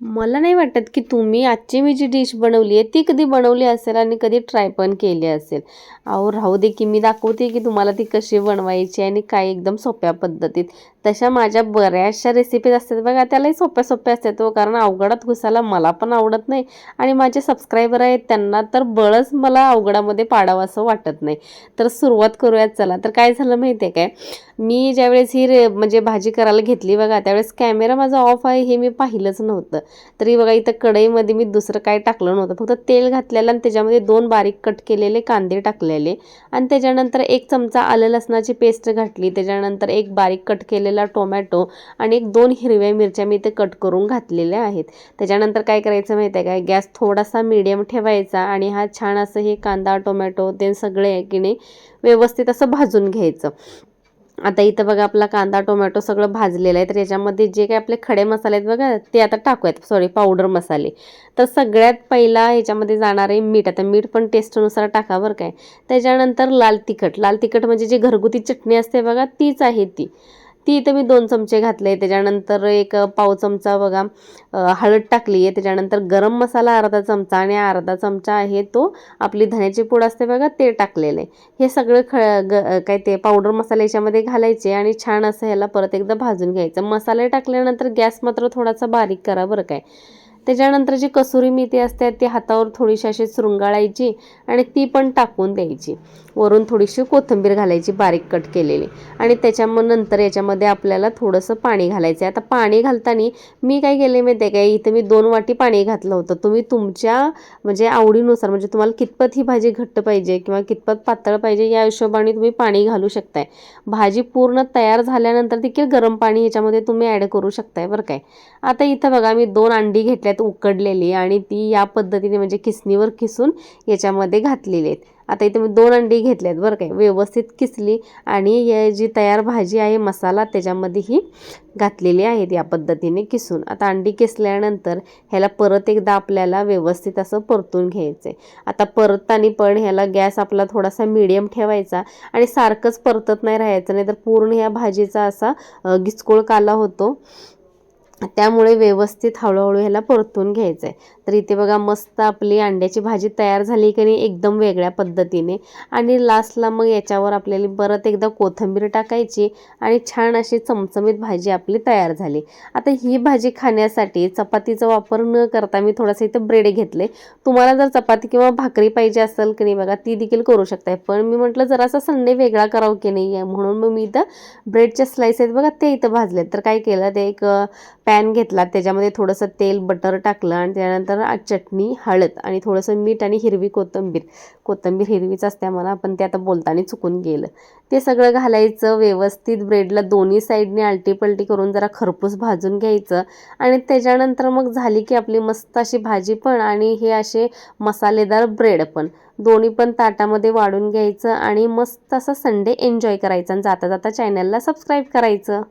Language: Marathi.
मला नाही वाटत की तुम्ही आजची मी जी डिश बनवली आहे ती कधी बनवली असेल आणि कधी ट्राय पण केली असेल. अहो राहू दे की मी दाखवते की तुम्हाला ती कशी बनवायची आणि काय एकदम सोप्या पद्धतीत. तशा माझ्या बऱ्याचशा रेसिपीज असतात. बघा त्यालाही सोप्या सोप्या असतात हो कारण अवघडात घुसायला मला पण आवडत नाही आणि माझे सबस्क्रायबर आहेत त्यांना तर बळच मला अवघडामध्ये पाडावं असं वाटत नाही. तर सुरुवात करूयात चला. तर काय झालं माहिती आहे काय? मी ज्यावेळेस ही रे म्हणजे भाजी करायला घेतली बघा त्यावेळेस कॅमेरा माझा ऑफ आहे हे मी पाहिलंच नव्हतं. तरी बघा इथं कढईमध्ये मी दुसरं काय टाकलं नव्हतं. फक्त तेल घातलेलं आणि त्याच्यामध्ये दोन बारीक कट केलेले कांदे टाकलेले. आणि त्याच्यानंतर एक चमचा आलं लसणाची पेस्ट घातली. त्याच्यानंतर एक बारीक कट केलेला टोमॅटो आणि एक दोन हिरव्या मिरच्या मी इथे कट करून घातलेल्या आहेत. त्याच्यानंतर काय करायचं माहिती आहे काय गॅस थोडासा मीडियम ठेवायचा आणि हा छान असं हे कांदा टोमॅटो ते सगळे की नाही व्यवस्थित असं भाजून घ्यायचं. आता इथं बघा आपला कांदा टोमॅटो सगळं भाजलेलं आहे. तर याच्यामध्ये जे काही आपले खडे मसाले आहेत बघा ते आता टाकूयात. सॉरी पावडर मसाले. तर सगळ्यात पहिला याच्यामध्ये जाणार आहे मीठ. आता मीठ पण टेस्टनुसार टाका बरं काय. त्याच्यानंतर लाल तिखट. लाल तिखट म्हणजे जी घरगुती चटणी असते बघा तीच आहे ती. ती इथं मी दोन चमचे घातले. त्याच्यानंतर एक पाव चमचा बघा हळद टाकली आहे त्याच्यानंतर गरम मसाला अर्धा चमचा आणि अर्धा चमचा आहे तो आपली धण्याची पूड असते बघा ते टाकलेलं. आहे हे सगळं ख ग काय ते पावडर मसाला याच्यामध्ये घालायचे आणि छान असं ह्याला परत एकदा भाजून घ्यायचं. मसाले टाकल्यानंतर गॅस मात्र थोडासा बारीक करा बरं काय. त्याच्यानंतर जी कसुरी मेथी असते ती हातावर थोडीशी अशी शृंगाळायची आणि ती पण टाकून द्यायची. वरून थोडीशी कोथिंबीर घालायची बारीक कट केलेली. आणि त्याच्या नंतर याच्यामध्ये आपल्याला थोडंसं पाणी घालायचं आहे आता पाणी घालताना मी काय केले माहिती आहे काय इथं मी दोन वाटी पाणी घातलं होतं. तुम्ही तुमच्या म्हणजे आवडीनुसार म्हणजे तुम्हाला कितपत ही भाजी घट्ट पाहिजे किंवा कितपत पातळ पाहिजे या हिशोबाने तुम्ही पाणी घालू शकताय. भाजी पूर्ण तयार झाल्यानंतर देखील गरम पाणी ह्याच्यामध्ये तुम्ही ॲड करू शकताय बरं काय. आता इथं बघा मी दोन अंडी घेतल्या त्यात उकडलेली आणि ती या पद्धतीने म्हणजे किसणीवर किसून याच्यामध्ये घातलेली आहेत. आता इथे मी दोन अंडी घेतल्यात बरं काय व्यवस्थित किसली आणि जी तयार भाजी आहे मसाला त्याच्यामध्ये ही घातलेली आहेत या पद्धतीने किसून आता अंडी किसल्यानंतर ह्याला परत एकदा आपल्याला व्यवस्थित असं परतून घ्यायचं आहे आता परतताना पण ह्याला गॅस आपला थोडासा मिडियम ठेवायचा आणि सारखंच परतत नाही राहायचं नाही तर पूर्ण ह्या भाजीचा असा गिचकोळ काला होतो. त्यामुळे व्यवस्थित हळूहळू ह्याला परतून घ्यायचं आहे तर इथे बघा मस्त आपली अंड्याची भाजी तयार झाली की नाही एकदम वेगळ्या पद्धतीने. आणि लास्टला मग याच्यावर आपल्याला परत एकदा कोथिंबीर टाकायची आणि छान अशी चमचमीत भाजी आपली तयार झाली. आता ही भाजी खाण्यासाठी चपातीचा वापर न करता मी थोडंसं इथं ब्रेड घेतले. तुम्हाला जर चपाती किंवा भाकरी पाहिजे असेल की नाही बघा ती देखील करू शकताय. पण मी म्हटलं जरासा संडे वेगळा करावं की नाही आहे म्हणून मग मी इथं ब्रेडचे स्लाइस आहेत बघा ते इथं भाजले तर काय केलं ते एक पॅन घेतला त्याच्यामध्ये थोडंसं तेल बटर टाकलं आणि त्यानंतर चटणी हळद आणि थोडंसं मीठ आणि हिरवी कोथिंबीर. कोथिंबीर हिरवीच असते मला पण ते आता बोलताना चुकून गेलं. ते सगळं घालायचं व्यवस्थित ब्रेडला दोन्ही साईडने आलटी पलटी करून जरा खरपूस भाजून घ्यायचं आणि त्याच्यानंतर मग झाली की आपली मस्त अशी भाजी पण आणि हे असे मसालेदार ब्रेड पण. दोन्ही पण ताटामध्ये वाढून घ्यायचं आणि मस्त असं संडे एन्जॉय करायचं आणि जाता जाता चॅनलला सबस्क्राईब करायचं.